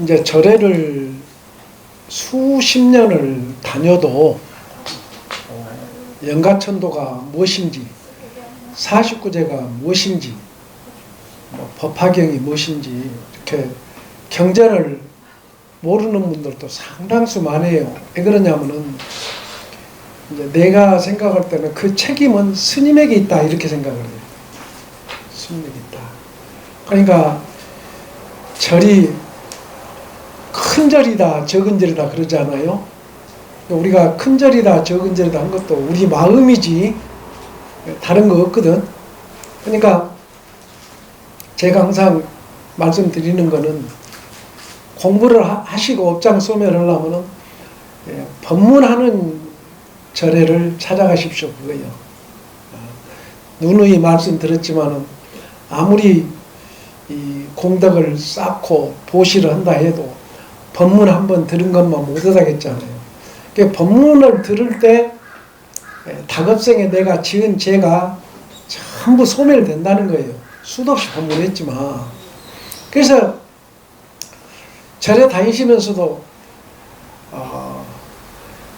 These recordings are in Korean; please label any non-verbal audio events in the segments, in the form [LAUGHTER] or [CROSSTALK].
이제 절에를 수십 년을 다녀도 어, 영가천도가 무엇인지 49제가 무엇인지 뭐 법화경이 무엇인지 이렇게 경전을 모르는 분들도 상당수 많아요. 왜 그러냐면은 이제 내가 생각할 때는 그 책임은 스님에게 있다 이렇게 생각을 해요. 스님에게 있다. 그러니까 절이 큰 절이다 적은 절이다 그러잖아요. 우리가 큰 절이다 적은 절이다 한 것도 우리 마음이지 다른 거 없거든. 그러니까 제가 항상 말씀드리는 거는 공부를 하- 하시고 업장 소멸하려면은 예, 법문하는 절에를 찾아가십시오 그거요. 아, 누누이 말씀 드렸지만은 아무리 이 공덕을 쌓고 보시를 한다 해도 법문 한 번 들은 것만 못 얻어가겠잖아요. 그 법문을 들을 때 예, 다급생에 내가 지은 죄가 전부 소멸된다는 거예요. 수도 없이 법문했지만. 그래서 절에 다니시면서도 어,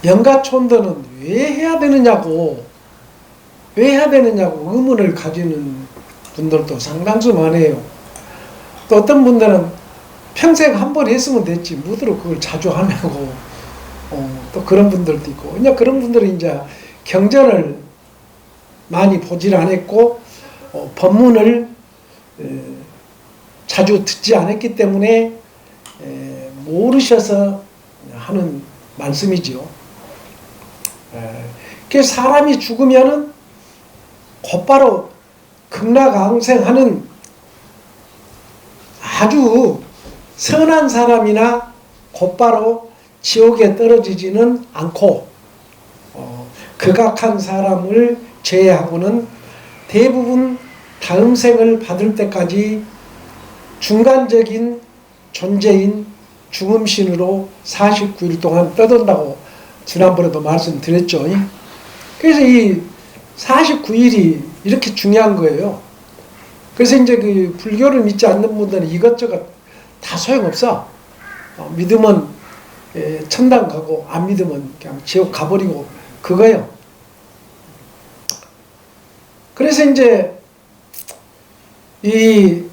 영가촌도는 왜 해야 되느냐고 왜 해야 되느냐고 의문을 가지는 분들도 상당수 많아요. 또 어떤 분들은 평생 한 번 했으면 됐지 무드로 그걸 자주 하냐고 어, 또 그런 분들도 있고 그냥 그런 분들은 이제 경전을 많이 보질 않았고 어, 법문을 에, 자주 듣지 않았기 때문에 에, 모르셔서 하는 말씀이지요. 에, 그 사람이 죽으면은 곧바로 극락왕생하는 아주 선한 사람이나 곧바로 지옥에 떨어지지는 않고 어, 극악한 사람을 제외하고는 대부분 다음 생을 받을 때까지 중간적인 존재인 중음신으로 49일 동안 떠돈다고 지난번에도 말씀드렸죠. 그래서 이 49일이 이렇게 중요한 거예요. 그래서 이제 그 불교를 믿지 않는 분들은 이것저것 다 소용없어. 어, 믿으면 예, 천당 가고 안 믿으면 그냥 지옥 가버리고 그거요. 그래서 이제 이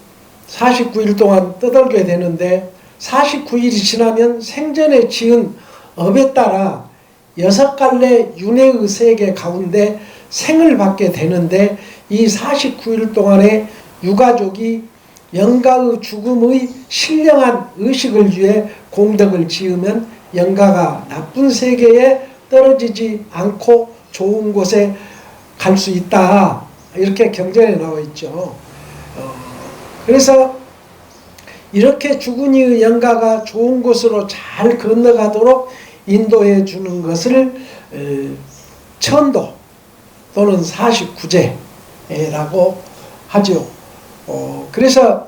49일 동안 떠들게 되는데 49일이 지나면 생전에 지은 업에 따라 여섯 갈래 윤회의 세계 가운데 생을 받게 되는데 이 49일 동안에 유가족이 영가의 죽음의 신령한 의식을 위해 공덕을 지으면 영가가 나쁜 세계에 떨어지지 않고 좋은 곳에 갈 수 있다. 이렇게 경전에 나와 있죠. 어, 그래서 이렇게 죽은 이의 영가가 좋은 곳으로 잘 건너가도록 인도해 주는 것을 에, 천도 또는 49제라고 하죠. 어, 그래서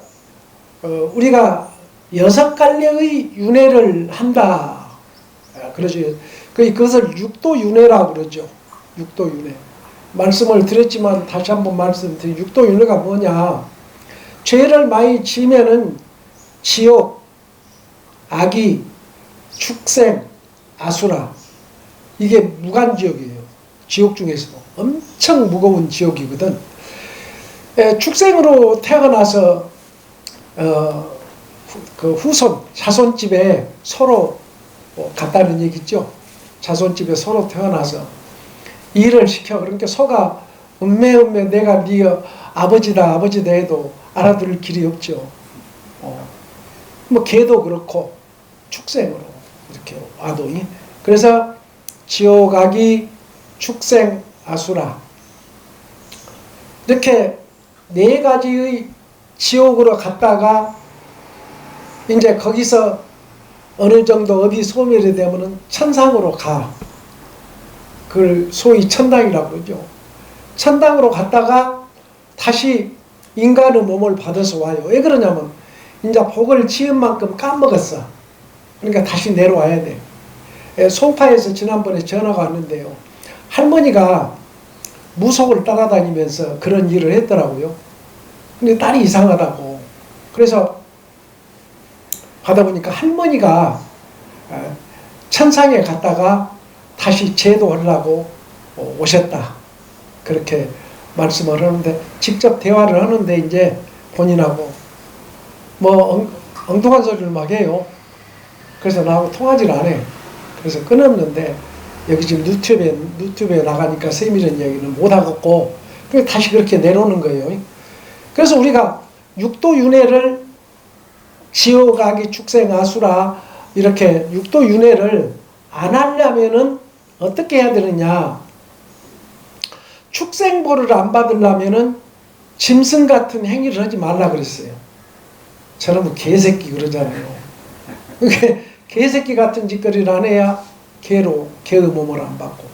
어, 우리가 여섯 갈래의 윤회를 한다. 아, 그러죠. 그- 그것을 육도 윤회라고 그러죠. 육도 윤회. 말씀을 드렸지만 다시 한번 말씀드린 육도 윤회가 뭐냐? 죄를 많이 지면은 지옥, 악이, 축생, 아수라 이게 무간지옥이에요. 지옥 중에서도 엄청 무거운 지옥이거든. 에, 축생으로 태어나서 어, 후- 그 후손 자손집에 서로 뭐 같다는 얘기죠. 자손집에 서로 태어나서 일을 시켜 그러니까 소가 음매 음매 내가 네 아버지다 아버지다 해도 알아들을 길이 없죠. 어. 뭐 개도 그렇고 축생으로 이렇게 와도 이- 그래서 지옥악이 축생 아수라 이렇게 네 가지의 지옥으로 갔다가 이제 거기서 어느 정도 업이 소멸이 되면은 천상으로 가. 그걸 소위 천당이라고 그러죠. 천당으로 갔다가 다시 인간의 몸을 받아서 와요. 왜 그러냐면 이제 복을 지은 만큼 까먹었어. 그러니까 다시 내려와야 돼. 예, 송파에서 지난번에 전화가 왔는데요. 할머니가 무속을 따라다니면서 그런 일을 했더라고요. 근데 딸이 이상하다고. 그래서 하다 보니까 할머니가 어, 천상에 갔다가 다시 제도하려고 어, 오셨다. 그렇게 말씀을 하는데 직접 대화를 하는데 이제 본인하고 뭐 엉, 엉뚱한 소리를 막 해요. 그래서 나하고 통하지를 않아요. 그래서 끊었는데 여기 지금 유튜브에 유튜브에 나가니까 세밀한 이야기는 못 하겠고 그래서 다시 그렇게 내놓는 거예요. 그래서 우리가 육도 윤회를 지옥아기 축생 아수라 이렇게 육도 윤회를 안 하려면은 어떻게 해야 되느냐? 축생보를 안 받으려면은 짐승 같은 행위를 하지 말라 그랬어요. 저놈은 개새끼 그러잖아요. 그게 [LAUGHS] 개새끼 같은 짓거리를 안 해야 개로 개의 몸을 안 받고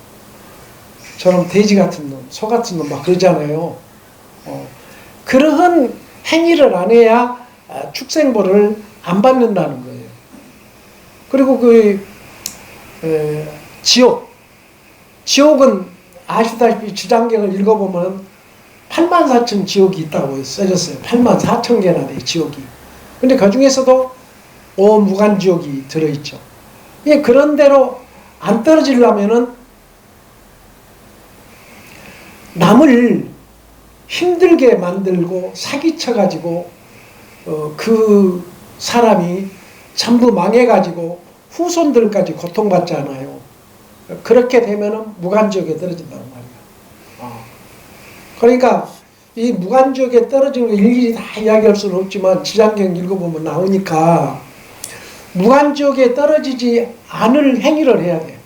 저놈 돼지 같은 놈, 소 같은 놈 막 그러잖아요. 어, 그러한 행위를 안 해야 아, 축생보를 안 받는다는 거예요. 그리고 그 에, 지옥, 지옥은 아시다시피 주장경을 읽어보면 8만 4천 지옥이 있다고 써졌어요. 8만 4천 개나 돼 지옥이. 근데 그 중에서도 오무간 지옥이 들어있죠. 예, 그런 대로 안 떨어지려면은 남을 힘들게 만들고 사기쳐 가지고 어, 그 사람이 전부 망해 가지고 후손들까지 고통받잖아요. 그렇게 되면은 무간지옥에 떨어진다는 말이에요. 어. 그러니까 이 무간지옥에 떨어지는 거 일일이 다 이야기할 수는 없지만 지장경 읽어보면 나오니까 무간지옥에 떨어지지 않을 행위를 해야 돼.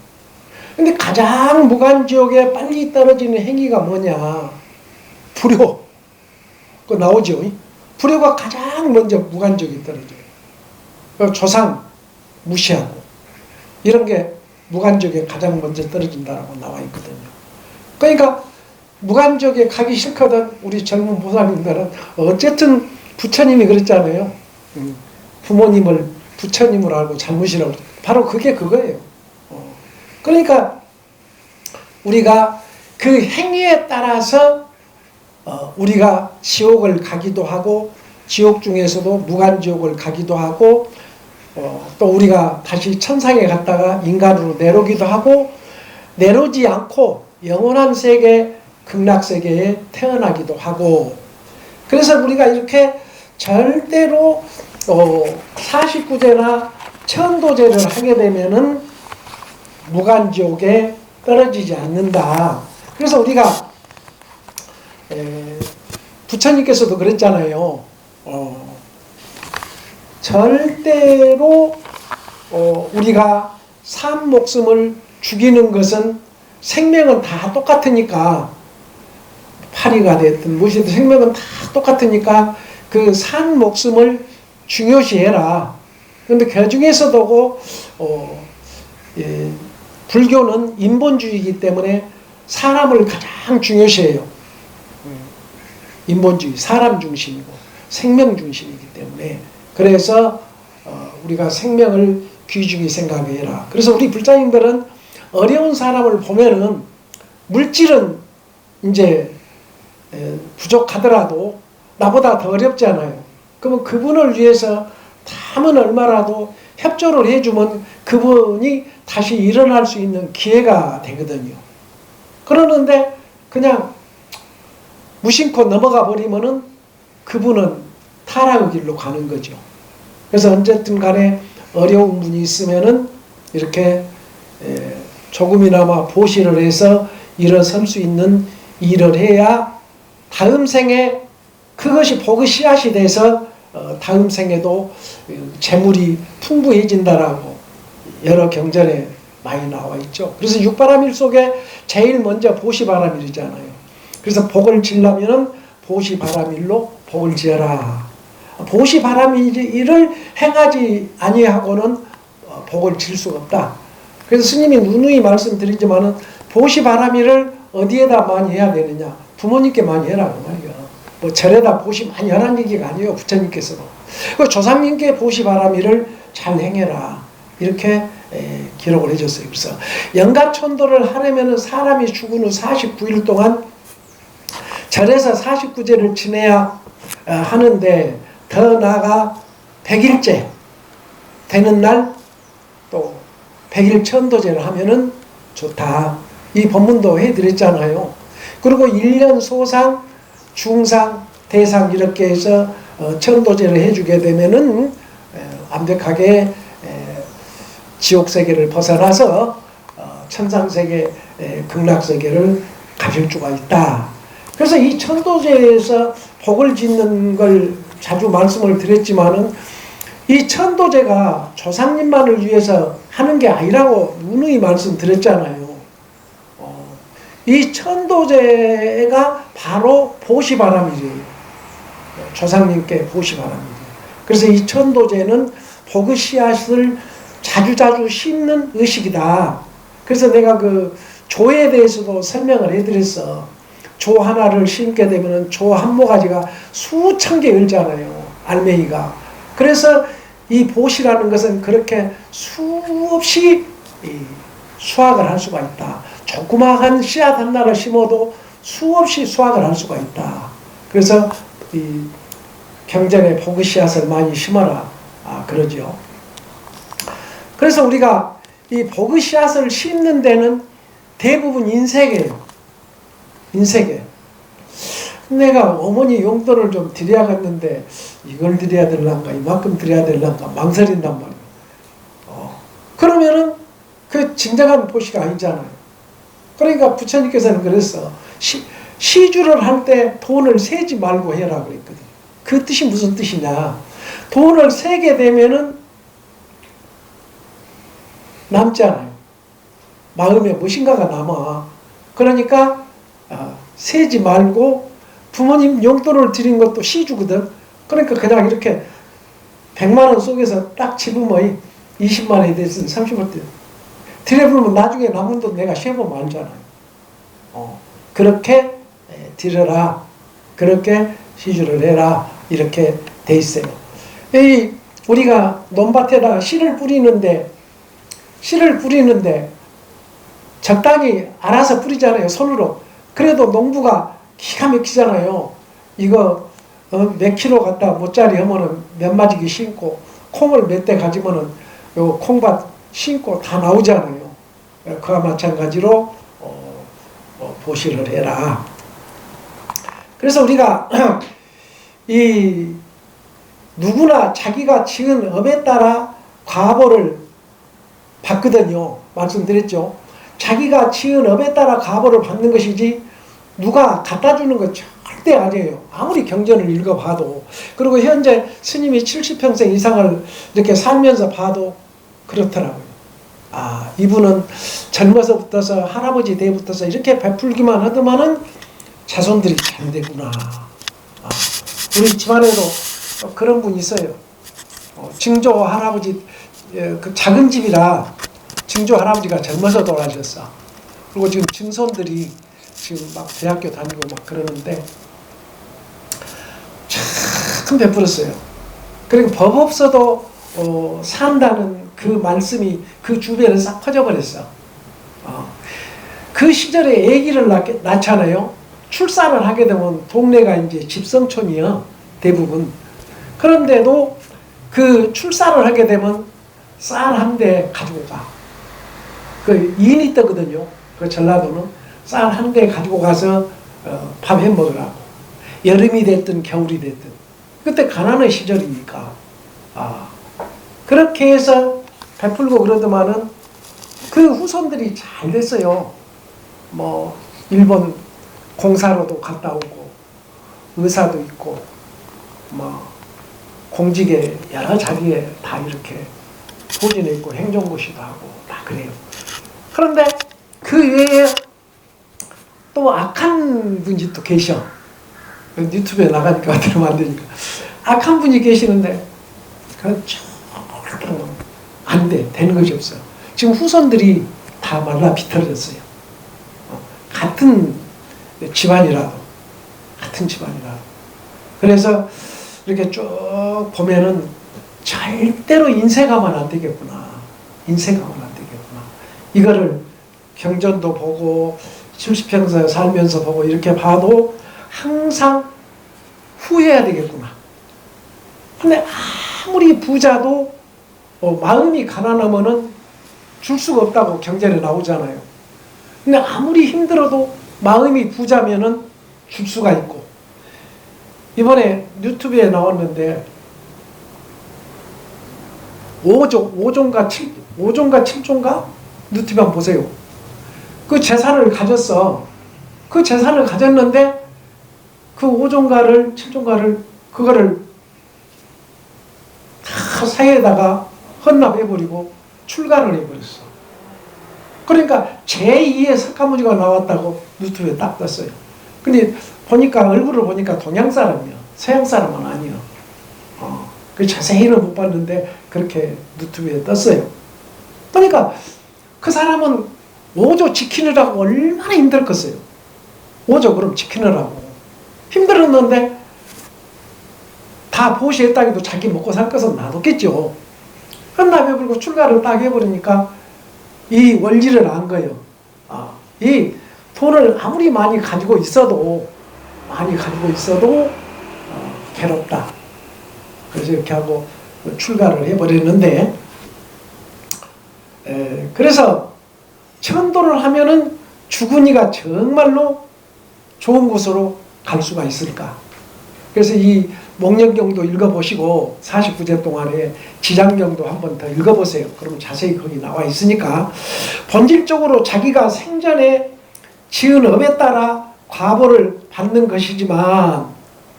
근데 가장 무간지옥에 빨리 떨어지는 행위가 뭐냐? 불효. 그 나오죠. 불효가 가장 먼저 무간지옥에 떨어져요. 그 조상 무시하고 이런 게 무간지옥에 가장 먼저 떨어진다라고 나와 있거든요. 그러니까 무간지옥에 가기 싫거든 우리 젊은 보살님들은 어쨌든 부처님이 그랬잖아요. 음, 부모님을 부처님으로 알고 잘못이라고 바로 그게 그거예요. 어. 그러니까 우리가 그 행위에 따라서 어, 우리가 지옥을 가기도 하고 지옥 중에서도 무간지옥을 가기도 하고 어, 또 우리가 다시 천상에 갔다가 인간으로 내려오기도 하고 내려오지 않고 영원한 세계 극락 세계에 태어나기도 하고 그래서 우리가 이렇게 절대로 어, 49제나 천도제를 하게 되면은 무간지옥에 떨어지지 않는다. 그래서 우리가 에, 부처님께서도 그랬잖아요. 어, 절대로 어, 우리가 산 목숨을 죽이는 것은 생명은 다 똑같으니까 파리가 됐든 무엇이든 생명은 다 똑같으니까 그 산 목숨을 중요시해라. 그런데 그 중에서도 어, 예, 불교는 인본주의이기 때문에 사람을 가장 중요시해요. 인본주의, 사람 중심이고 생명 중심이기 때문에 그래서 어, 우리가 생명을 귀중히 생각해라. 그래서 우리 불자님들은 어려운 사람을 보면은 물질은 이제 에, 부족하더라도 나보다 더 어렵잖아요. 그러면 그분을 위해서 다면 얼마라도 협조를 해주면 그분이 다시 일어날 수 있는 기회가 되거든요. 그러는데 그냥 무심코 넘어가 버리면은 그분은 타락의 길로 가는 거죠. 그래서 언제든 간에 어려운 분이 있으면은 이렇게 에, 조금이나마 보시를 해서 일어설 수 있는 일을 해야 다음 생에 그것이 복의 씨앗이 돼서 어, 다음 생에도 재물이 풍부해진다라고 여러 경전에 많이 나와 있죠. 그래서 육바람일 속에 제일 먼저 보시바람일이잖아요. 그래서 복을 지려면은 보시바람일로 복을 지어라. 보시바람일을 행하지 아니하고는 어, 복을 질 수가 없다. 그래서 스님이 누누이 말씀드리지만은 보시바람일을 어디에다 많이 해야 되느냐? 부모님께 많이 해라고 말이야. 뭐 절에다 보시 많이 하라는 얘기가 아니에요. 부처님께서도. 그 조상님께 보시 바람일을 잘 행해라. 이렇게 에, 기록을 해줬어요. 그래서 영가천도를 하려면 사람이 죽은 후 49일 동안 절에서 49제를 지내야 어, 하는데 더 나아가 100일째 되는 날또 백일 천도제를 하면은 좋다. 이 법문도 해드렸잖아요. 그리고 1년 소상, 중상, 대상 이렇게 해서 어, 천도제를 해주게 되면은 에, 완벽하게 에, 지옥 세계를 벗어나서 어, 천상 세계, 에, 극락 세계를 가질 수가 있다. 그래서 이 천도제에서 복을 짓는 걸 자주 말씀을 드렸지만은 이 천도제가 조상님만을 위해서 하는 게 아니라고 누누이 말씀드렸잖아요. 어, 이 천도제가 바로 보시바람이지. 조상님께 보시바람이지. 그래서 이 천도제는 복의 씨앗을 자주자주 심는 의식이다. 그래서 내가 그 조에 대해서도 설명을 해드렸어. 조 하나를 심게 되면 조 한 모가지가 수천 개 열잖아요. 알맹이가. 그래서 이 보시라는 것은 그렇게 수없이 이 수확을 할 수가 있다. 조그마한 씨앗 하나를 심어도 수없이 수확을 할 수가 있다. 그래서 이 경전에 복의 씨앗을 많이 심어라. 아, 그러죠. 그래서 우리가 이 복의 씨앗을 심는 데는 대부분 인색이에요. 인색이에요. 내가 어머니 용돈을 좀 드려야겠는데 이걸 드려야 될란가 이만큼 드려야 될란가 망설인단 말이에요. 어. 그러면은 그 진정한 보시가 아니잖아요. 그러니까 부처님께서는 그랬어. 시, 시주를 할 때 돈을 세지 말고 해라 그랬거든요. 그 뜻이 무슨 뜻이냐. 돈을 세게 되면은 남잖아요. 마음에 무엇인가가 남아. 그러니까 어, 세지 말고 부모님 용돈을 드린 것도 시주거든. 그러니까 그냥 이렇게 100만 원 속에서 딱 집으면 20만 원이 됐으면 30원 때 드려보면 나중에 남은 돈 내가 쉐보면 알잖아요. 어, 그렇게 드려라. 그렇게 시주를 해라. 이렇게 돼 있어요. 이 우리가 논밭에다가 씨를 뿌리는데 씨를 뿌리는데 적당히 알아서 뿌리잖아요. 손으로. 그래도 농부가 기가 막히잖아요. 이거 어, 몇 킬로 갖다 모짜리 하면은 몇 마지기 심고 콩을 몇 대 가지면은 요 콩밭 심고 다 나오잖아요. 그와 마찬가지로 어, 어, 보시를 해라. 그래서 우리가 [CLEARS THROAT] 이 누구나 자기가 지은 업에 따라 과보를 받거든요. 말씀드렸죠. 자기가 지은 업에 따라 과보를 받는 것이지 누가 갖다 주는 것 절대 아니에요. 아무리 경전을 읽어봐도. 그리고 현재 스님이 70평생 이상을 이렇게 살면서 봐도 그렇더라고요. 아, 이분은 젊어서부터서 할아버지 때부터서 이렇게 베풀기만 하더만은 자손들이 잘 되구나. 아, 우리 집안에도 그런 분 있어요. 어, 증조 할아버지, 예, 그 작은 집이라 증조 할아버지가 젊어서 돌아가셨어. 그리고 지금 증손들이 지금 막 대학교 다니고 막 그러는데 참 베풀었어요. 그리고 법 없어도 어, 산다는 그 말씀이 그 주변에 싹 퍼져버렸어. 어. 그 시절에 아기를 낳, 낳잖아요. 출산을 하게 되면 동네가 이제 집성촌이야 대부분. 그런데도 그 출산을 하게 되면 쌀 한 대 가지고 가. 그 인이 떠거든요. 그 전라도는 쌀 한 대 가지고 가서 어, 밥해 먹으라고. 여름이 됐든 겨울이 됐든. 그때 가난한 시절이니까. 아 그렇게 해서 베풀고 그러더만은 그 후손들이 잘 됐어요. 뭐 일본 공사로도 갔다 오고 의사도 있고 뭐 공직에 여러 자리에 다 이렇게 소진해 있고 행정고시도 하고 다 그래요. 그런데 그 외에 또 악한 분이 또 계셔. 유튜브에 나가니까 [LAUGHS] 들으면 안 되니까. 악한 분이 계시는데 절대 안 돼. 되는 것이 없어. 지금 후손들이 다 말라 비틀어졌어요. 어, 같은 집안이라도 같은 집안이라도 그래서 이렇게 쭉 보면은 절대로 인쇄가면 안 되겠구나. 인쇄가면 안 되겠구나. 이거를 경전도 보고 70평생 살면서 보고 이렇게 봐도 항상 후회해야 되겠구나. 근데 아무리 부자도 어, 마음이 가난하면은 줄 수가 없다고 경전에 나오잖아요. 근데 아무리 힘들어도 마음이 부자면은 줄 수가 있고 이번에 유튜브에 나왔는데 5종, 5종가 7, 5종가 7종가? 유튜브 한번 보세요. 그 재산을 가졌어. 그 재산을 가졌는데 그 5종가를 7종가를 그거를 다 사이에다가 헌납해버리고 출가를 해버렸어. 그러니까 제2의 석가모니가 나왔다고 유튜브에 딱 떴어요. 근데 보니까 얼굴을 보니까 동양 사람이야. 서양 사람은 아니야. 어, 그 자세히는 못 봤는데 그렇게 유튜브에 떴어요. 그러니까 그 사람은 5조 지키느라고 얼마나 힘들겠어요. 5조 그럼 지키느라고. 힘들었는데 다 보시했다기도 자기 먹고 살 것은 놔뒀겠죠. 헌납해버리고 출가를 딱 해버리니까 이 원리를 안 거예요. 아, 이 돈을 아무리 많이 가지고 있어도 많이 가지고 있어도 어, 괴롭다. 그래서 이렇게 하고 출가를 해버렸는데 에, 그래서 천도를 하면은 주군이가 정말로 좋은 곳으로 갈 수가 있을까? 그래서 이 목련경도 읽어보시고 49제 동안에 지장경도 한번 더 읽어보세요. 그러면 자세히 거기 나와 있으니까 본질적으로 자기가 생전에 지은 업에 따라 과보를 받는 것이지만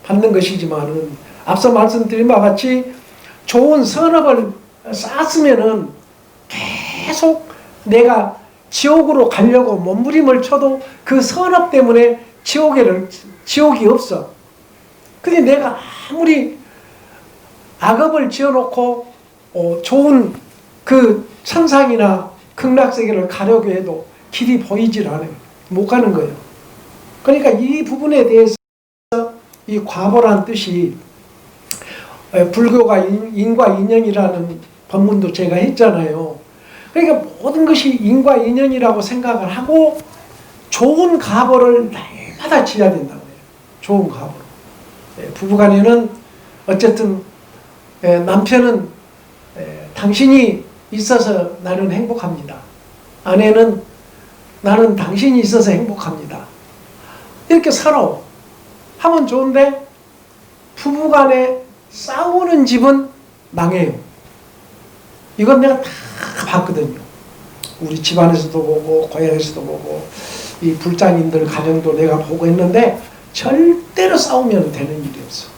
받는 것이지만은 앞서 말씀드린 바와 같이 좋은 선업을 쌓았으면은 계속 내가 지옥으로 가려고 몸부림을 쳐도 그 선업 때문에 지옥에를 지옥이 없어. 근데 내가 아무리 악업을 지어놓고 어, 좋은 그 천상이나 극락세계를 가려고 해도 길이 보이질 않아요. 못 가는 거예요. 그러니까 이 부분에 대해서 이 과보란 뜻이 에, 불교가 인, 인과 인연이라는 법문도 제가 했잖아요. 그러니까 모든 것이 인과 인연이라고 생각을 하고 좋은 가보를 날마다 지어야 된다고 해요. 좋은 가보. 예, 부부간에는 어쨌든 예, 남편은 예, 당신이 있어서 나는 행복합니다. 아내는 나는 당신이 있어서 행복합니다. 이렇게 살아. 하면 좋은데 부부간에 싸우는 집은 망해요. 이건 내가 다 봤거든요. 우리 집안에서도 보고 고향에서도 보고 이 불장님들 가정도 내가 보고 했는데 절대로 싸우면 되는 일이 없어.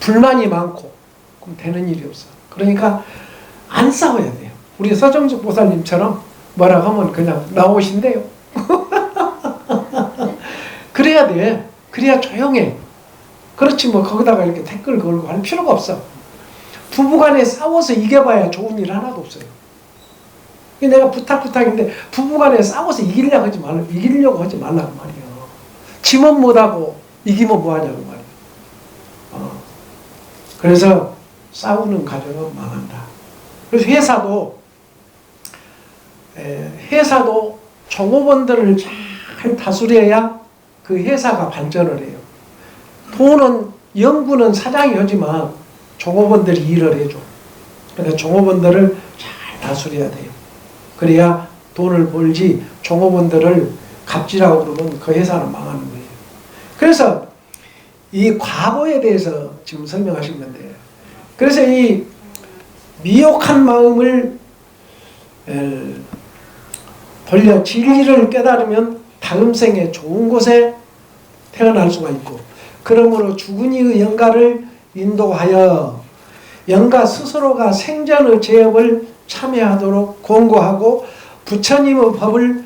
불만이 많고 그럼 되는 일이 없어. 그러니까 안 싸워야 돼요. 우리 서정숙 보살님처럼 뭐라고 하면 그냥 나오신대요. [LAUGHS] 그래야 돼. 그래야 조용해. 그렇지 뭐 거기다가 이렇게 댓글 걸고 할 필요가 없어. 부부간에 싸워서 이겨봐야 좋은 일 하나도 없어요. 내가 부탁 부탁인데 부부간에 싸워서 이기려고 하지 말라 이기려고 하지 말라고 말이에요. 지면 못하고 이기면 뭐하냐고 말이에요. 어. 그래서 싸우는 가정은 망한다. 그래서 회사도 에, 회사도 종업원들을 잘 다스려야 그 회사가 발전을 해요. 돈은 연구는 사장이 하지만 종업원들이 일을 해줘. 그러니까 종업원들을 잘 다스려야 돼요. 그래야 돈을 벌지 종업원들을 갑질하고 그러면 그 회사는 망하는 거예요. 그래서 이 과거에 대해서 지금 설명하신 건데 그래서 이 미혹한 마음을 에, 돌려 진리를 깨달으면 다음 생에 좋은 곳에 태어날 수가 있고 그러므로 죽은 이의 영가를 인도하여 영가 스스로가 생전의 제업을 참여하도록 권고하고 부처님의 법을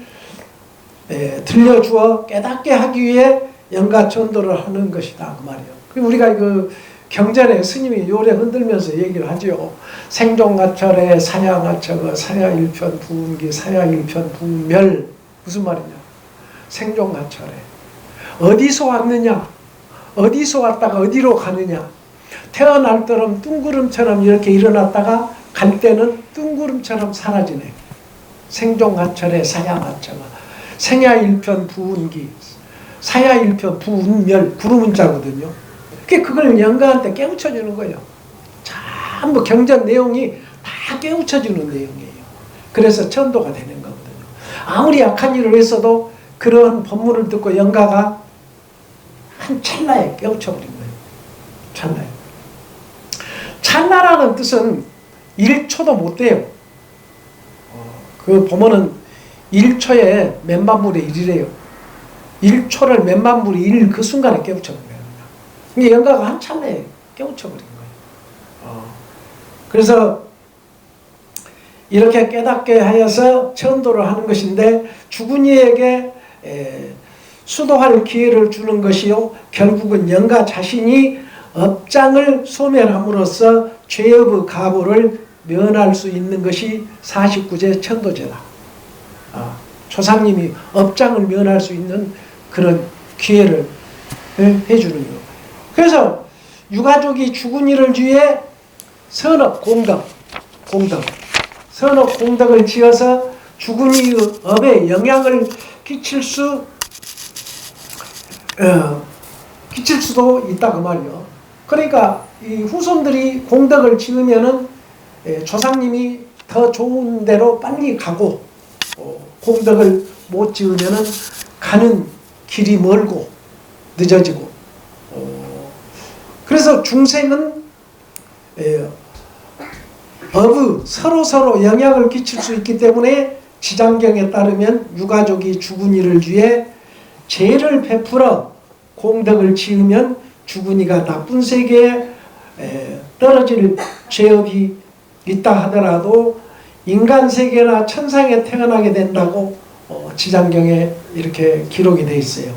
에, 들려주어 깨닫게 하기 위해 영가 전도를 하는 것이다 그 말이에요. 그 우리가 그 경전에 스님이 요래 흔들면서 얘기를 하죠. 생종가철에 사야가처가 사야일편 부운기 사야일편 부멸 무슨 말이냐? 생종가철에 어디서 왔느냐? 어디서 왔다가 어디로 가느냐? 태어날 때는 뚱구름처럼 이렇게 일어났다가 갈 때는 뚱구름처럼 사라지네. 생종가철에 사야가처가 생야일편 부운기 사야일편 부운멸 구름문자거든요. 그게 그걸 영가한테 깨우쳐 주는 거예요. 잘 전부 경전 내용이 다 깨우쳐주는 내용이에요. 그래서 천도가 되는 거거든요. 아무리 약한 일을 했어도 그런 법문을 듣고 영가가 한 찰나에 깨우쳐버린 거예요. 찰나에. 찰나라는 뜻은 1초도 못 돼요. 어, 그 보면은 1초에 몇만 분의 1이래요. 1초를 몇만 분의 1그 순간에 깨우쳐버린 거예요. 이게 영가가 한 찰나에 깨우쳐버린 거예요. 어, 그래서 이렇게 깨닫게 하여서 천도를 하는 것인데 죽은 이에게 에, 수도할 기회를 주는 것이요 결국은 영가 자신이 업장을 소멸함으로써 죄업의 가보를 면할 수 있는 것이 49제 천도제다. 아, 조상님이 업장을 면할 수 있는 그런 기회를 해- 해주는 거. 그래서 유가족이 죽은 이를 위해 선업 공덕, 공덕, 선업 공덕을 지어서 죽은 이의 업에 영향을 끼칠 수 어, 끼칠 수도 있다 그 말이요. 그러니까 이 후손들이 공덕을 지으면은 예, 조상님이 더 좋은 데로 빨리 가고 어, 공덕을 못 지으면은 가는 길이 멀고 늦어지고. 어, 그래서 중생은 예, 법의 서로 서로 영향을 끼칠 수 있기 때문에 지장경에 따르면 유가족이 죽은 이를 위해 죄를 베풀어 공덕을 지으면 죽은 이가 나쁜 세계에 에, 떨어질 죄업이 있다 하더라도 인간 세계나 천상에 태어나게 된다고 어, 지장경에 이렇게 기록이 돼 있어요.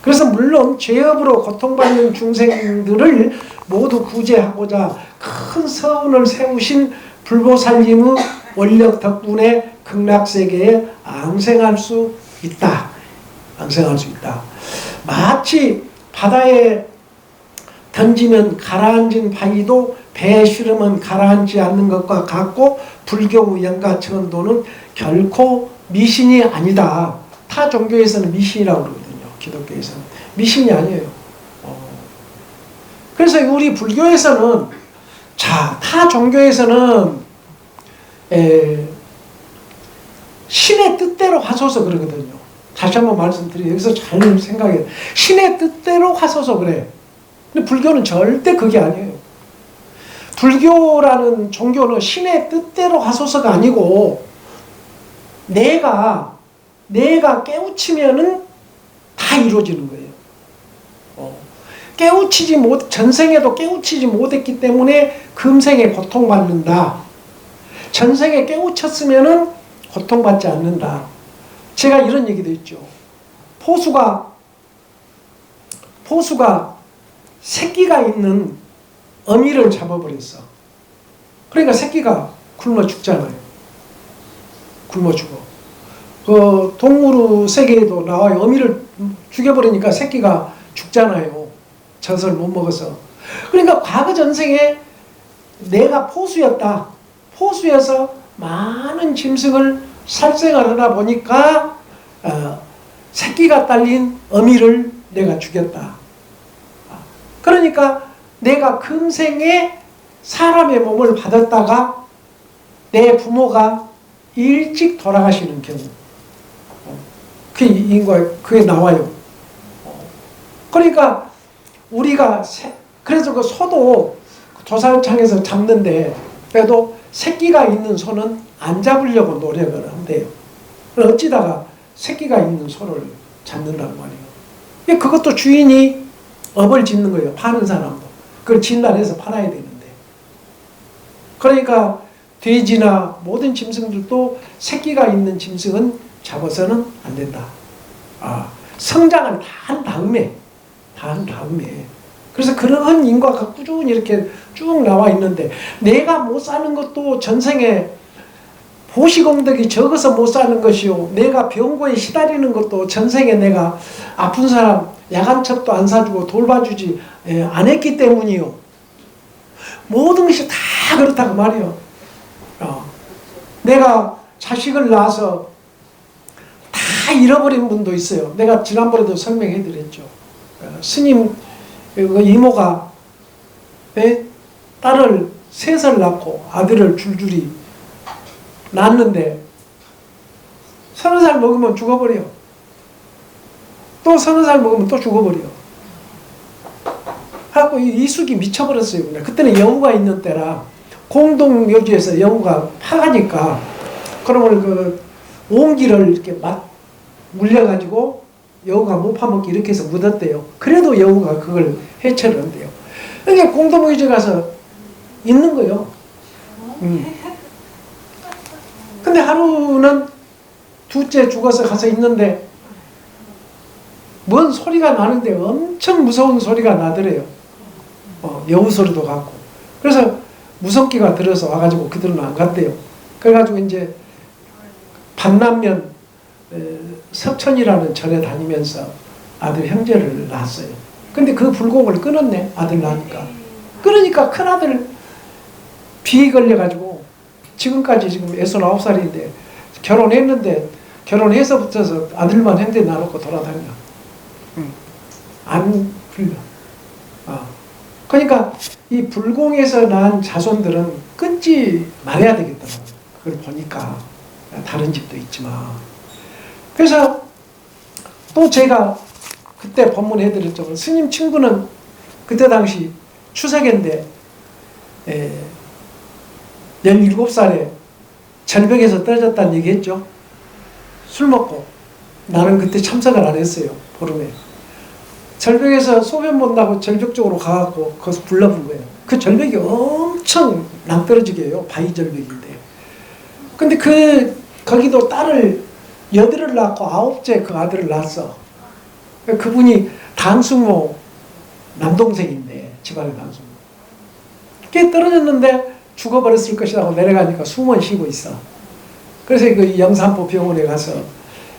그래서 물론 죄업으로 고통받는 중생들을 모두 구제하고자 큰 서운을 세우신 불보살님의 원력 덕분에 극락세계에 앙생할 수 있다. 앙생할 수 있다. 마치 바다에 던지면 가라앉은 바위도 배에 실으면 가라앉지 않는 것과 같고 불교 영가천도는 결코 미신이 아니다. 타 종교에서는 미신이라고 그러거든요. 기독교에서는 미신이 아니에요. 어. 그래서 우리 불교에서는 자, 타 종교에서는 에, 신의 뜻대로 하소서 그러거든요. 다시 한번 말씀드리요 여기서 잘 생각해. 신의 뜻대로 하소서 그래. 근데 불교는 절대 그게 아니에요. 불교라는 종교는 신의 뜻대로 하소서가 아니고 내가 내가 깨우치면은 다 이루어지는 거예요. 어. 깨우치지 못 전생에도 깨우치지 못했기 때문에 금생에 고통받는다. 전생에 깨우쳤으면은 고통받지 않는다. 제가 이런 얘기도 했죠. 포수가 포수가 새끼가 있는 어미를 잡아버렸어. 그러니까 새끼가 굶어 죽잖아요. 굶어 죽어. 그 동물 세계에도 나와요. 어미를 죽여버리니까 새끼가 죽잖아요. 젖을 못 먹어서. 그러니까 과거 전생에 내가 포수였다. 포수여서 많은 짐승을 살생을 하다 보니까 어, 새끼가 딸린 어미를 내가 죽였다. 그러니까 내가 금생에 사람의 몸을 받았다가 내 부모가 일찍 돌아가시는 경우. 그 인과 그게 나와요. 그러니까 우리가 새- 그래서 그 소도 도살창에서 잡는데 그래도 새끼가 있는 소는 안 잡으려고 노력을 한대요. 어찌다가 새끼가 있는 소를 잡는단 말이에요. 예, 그것도 주인이 업을 짓는 거예요. 파는 사람도. 그걸 진단해서 팔아야 되는데. 그러니까 돼지나 모든 짐승들도 새끼가 있는 짐승은 잡아서는 안 된다. 아, 성장은 다 한 다음에, 다 한 다음에. 그래서 그런 인과가 꾸준히 이렇게 쭉 나와 있는데, 내가 못 사는 것도 전생에 보시공덕이 적어서 못 사는 것이요. 내가 병고에 시달리는 것도 전생에 내가 아픈 사람 야간첩도 안 사주고 돌봐주지 예, 안 했기 때문이요. 모든 것이 다 그렇다고 말이요. 어. 내가 자식을 낳아서 다 잃어버린 분도 있어요. 내가 지난번에도 설명해 드렸죠. 어, 스님 그 이모가 예, 딸을 셋을 낳고 아들을 줄줄이 낳았는데 서너 살 먹으면 죽어버려. 또 서너 살 먹으면 또 죽어버려. 하고 이 이숙이 미쳐버렸어요. 그때는 영우가 있는 때라 공동 묘지에서 영우가 파가니까 그러면 그 옹기를 이렇게 막 물려가지고 여우가 못 파먹기 이렇게 해서 묻었대요. 그래도 여우가 그걸 해체를 한대요. 그러니까 공동묘지 가서 있는 거요. 음. 근데 하루는 둘째 죽어서 가서 있는데 뭔 소리가 나는데 엄청 무서운 소리가 나더래요. 어, 여우 소리도 같고. 그래서 무섭기가 들어서 와가지고 그들은 안 갔대요. 그래가지고 이제 반남면 에, 석천이라는 절에 다니면서 아들 형제를 낳았어요. 근데 그 불공을 끊었네 아들 낳으니까. 그러니까 큰 아들 비 걸려가지고 지금까지 지금 69살인데 결혼했는데 결혼해서부터서 아들만 형제 낳아놓고 돌아다녀. 안 불려. 어. 그러니까 이 불공에서 난 자손들은 끊지 말아야 되겠더라고. 그걸 보니까 다른 집도 있지만. 그래서 또 제가 그때 법문해드렸죠. 스님 친구는 그때 당시 추석인데 에, 17살에 절벽에서 떨어졌다는 얘기 했죠. 술 먹고. 나는 그때 참석을 안 했어요. 보름에. 절벽에서 소변 본다고 절벽 쪽으로 가갖고 거기서 불러본 거예요. 그 절벽이 엄청 낭떠러지게 해요. 바위 절벽인데. 근데 그, 거기도 딸을 여덟을 낳고 아홉째 그 아들을 낳았어. 그분이 단수모 남동생인데, 집안의 단수모. 걔 떨어졌는데 죽어버렸을 것이라고 내려가니까 숨은 쉬고 있어. 그래서 그 영산포 병원에 가서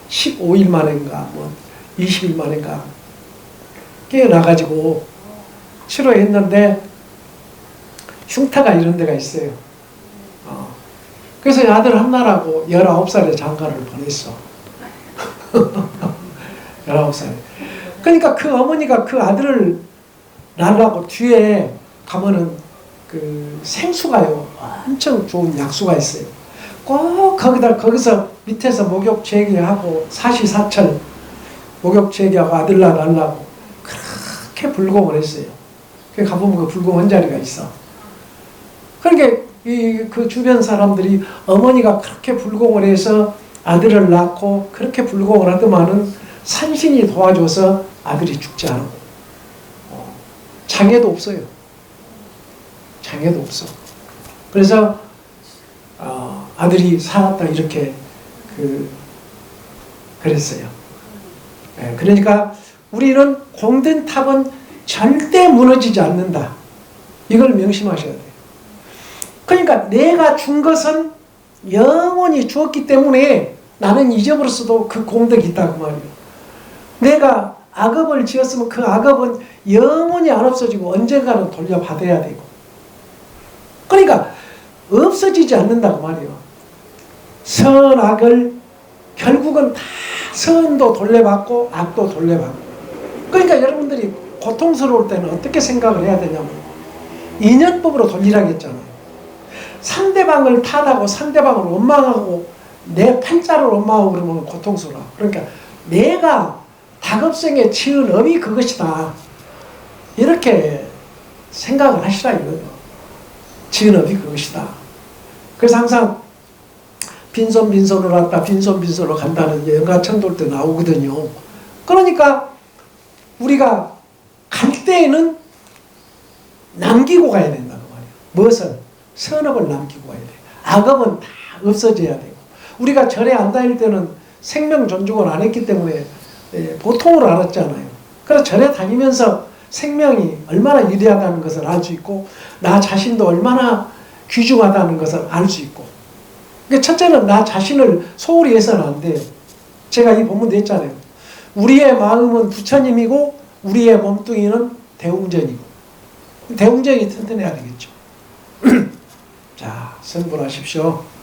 15일 만인가, 뭐 20일 만인가 깨어나가지고 치료했는데 흉터가 이런 데가 있어요. 어. 그래서 아들 한나라고 19살에 장가를 보냈어. [LAUGHS] 19살에. 그러니까 그 어머니가 그 아들을 낳으라고 뒤에 가면은 그 생수가요. 엄청 좋은 약수가 있어요. 꼭 거기다, 거기서 밑에서 목욕 제기하고 사시사철 목욕 제기하고 아들 낳으려고 그렇게 불공을 했어요. 그 가보면 그 불공 한 자리가 있어. 그러니까 이그 주변 사람들이 어머니가 그렇게 불공을 해서 아들을 낳고 그렇게 불공을 하더만은 산신이 도와줘서 아들이 죽지 않고 어, 장애도 없어요. 장애도 없어. 그래서 어, 아들이 살았다 이렇게 그 그랬어요. 예, 그러니까 우리는 공든 탑은 절대 무너지지 않는다. 이걸 명심하셔야 돼요. 그러니까 내가 준 것은 영원히 주었기 때문에 나는 잊어버렸어도 그 공덕이 있다고 말이에요. 내가 악업을 지었으면 그 악업은 영원히 안 없어지고 언젠가는 돌려받아야 되고. 그러니까 없어지지 않는다고 말이에요. 선악을 결국은 다 선도 돌려받고 악도 돌려받고. 그러니까 여러분들이 고통스러울 때는 어떻게 생각을 해야 되냐면 인연법으로 돌리라고 했잖아요. 상대방을 탓하고 상대방을 원망하고 내 팔자를 원망하고 그러면 고통스러워. 그러니까 내가 다급생에 치은 업이 그것이다. 이렇게 생각을 하시라 이거예요. 지은 업이 그것이다. 그래서 항상 빈손 빈손으로 왔다 빈손 빈손으로 간다는 영가천돌 때 나오거든요. 그러니까 우리가 갈 때에는 남기고 가야 된다고 말이에요. 무엇을? 선업을 남기고 가야 돼요. 악업은 다 없어져야 되고 우리가 절에 안 다닐 때는 생명 존중을 안 했기 때문에 예, 보통으로 알았잖아요. 그래서 절에 다니면서 생명이 얼마나 위대하다는 것을 알 수 있고 나 자신도 얼마나 귀중하다는 것을 알 수 있고 그러니까 첫째는 나 자신을 소홀히 해서는 안 돼요. 제가 이 본문도 했잖아요. 우리의 마음은 부처님이고 우리의 몸뚱이는 대웅전이고 대웅전이 튼튼해야 되겠죠. [CLEARS THROAT] 자, 성불하십시오.